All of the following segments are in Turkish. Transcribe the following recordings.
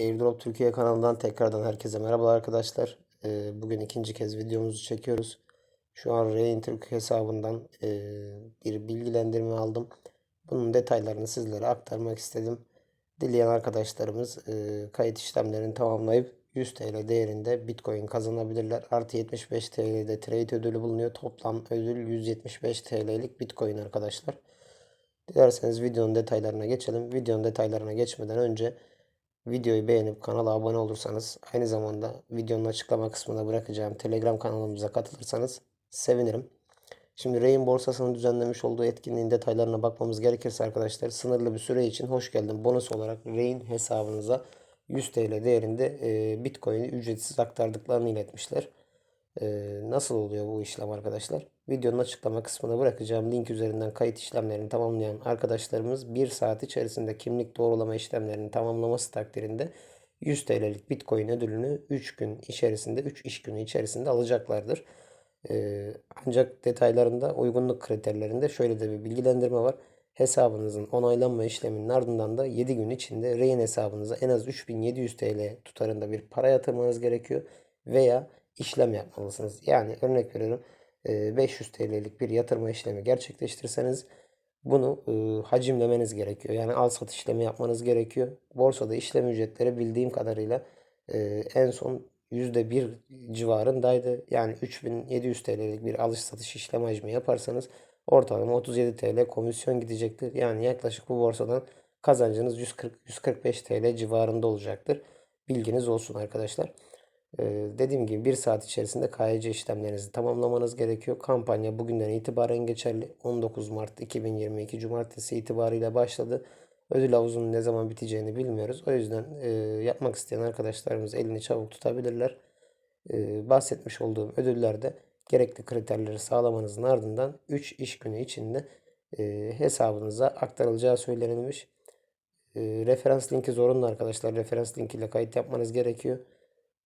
Airdrop Türkiye kanalından tekrardan herkese merhabalar arkadaşlar. Ee, bugün ikinci kez videomuzu çekiyoruz. Şu an Rain Türk hesabından e, bir bilgilendirme aldım. Bunun detaylarını sizlere aktarmak istedim. Dileyen arkadaşlarımız e, kayıt işlemlerini tamamlayıp 100 TL değerinde Bitcoin kazanabilirler. Artı 75 TL'de trade ödülü bulunuyor. Toplam ödül 175 TL'lik Bitcoin arkadaşlar. Dilerseniz videonun detaylarına geçelim. Videonun detaylarına geçmeden önce videoyu beğenip kanala abone olursanız aynı zamanda videonun açıklama kısmına bırakacağım Telegram kanalımıza katılırsanız sevinirim. Şimdi Rain borsasının düzenlemiş olduğu etkinliğin detaylarına bakmamız gerekirse arkadaşlar sınırlı bir süre için hoş geldin bonus olarak Rain hesabınıza 100 TL değerinde e, Bitcoin'i ücretsiz aktardıklarını iletmişler. E, nasıl oluyor bu işlem arkadaşlar? Videonun açıklama kısmına bırakacağım link üzerinden kayıt işlemlerini tamamlayan arkadaşlarımız 1 saat içerisinde kimlik doğrulama işlemlerini tamamlaması takdirinde 100 TL'lik Bitcoin ödülünü 3 gün içerisinde 3 iş günü içerisinde alacaklardır. Ee, ancak detaylarında uygunluk kriterlerinde şöyle de bir bilgilendirme var. Hesabınızın onaylanma işleminin ardından da 7 gün içinde Rain hesabınıza en az 3700 TL tutarında bir para yatırmanız gerekiyor veya işlem yapmalısınız. Yani örnek veriyorum 500 TL'lik bir yatırma işlemi gerçekleştirseniz bunu e, hacimlemeniz gerekiyor. Yani al sat işlemi yapmanız gerekiyor. Borsada işlem ücretleri bildiğim kadarıyla e, en son %1 civarındaydı. Yani 3700 TL'lik bir alış satış işlem hacmi yaparsanız ortalama 37 TL komisyon gidecektir. Yani yaklaşık bu borsadan kazancınız 140-145 TL civarında olacaktır. Bilginiz olsun arkadaşlar. Ee, dediğim gibi bir saat içerisinde KYC işlemlerinizi tamamlamanız gerekiyor. Kampanya bugünden itibaren geçerli. 19 Mart 2022 Cumartesi itibariyle başladı. Ödül havuzunun ne zaman biteceğini bilmiyoruz. O yüzden e, yapmak isteyen arkadaşlarımız elini çabuk tutabilirler. E, bahsetmiş olduğum ödüllerde gerekli kriterleri sağlamanızın ardından 3 iş günü içinde e, hesabınıza aktarılacağı söylenilmiş. E, referans linki zorunlu arkadaşlar. Referans linkiyle kayıt yapmanız gerekiyor.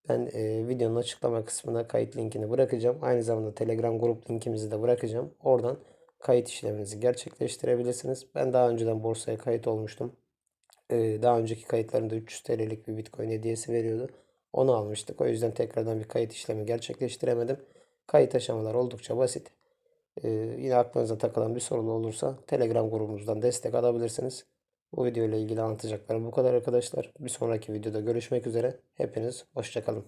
Ben e, videonun açıklama kısmına kayıt linkini bırakacağım. Aynı zamanda Telegram grup linkimizi de bırakacağım. Oradan kayıt işleminizi gerçekleştirebilirsiniz. Ben daha önceden borsaya kayıt olmuştum. E, daha önceki kayıtlarında 300 TL'lik bir Bitcoin hediyesi veriyordu. Onu almıştık. O yüzden tekrardan bir kayıt işlemi gerçekleştiremedim. Kayıt aşamalar oldukça basit. E, yine aklınıza takılan bir sorun olursa Telegram grubumuzdan destek alabilirsiniz. Bu video ile ilgili anlatacaklarım bu kadar arkadaşlar. Bir sonraki videoda görüşmek üzere. Hepiniz hoşçakalın.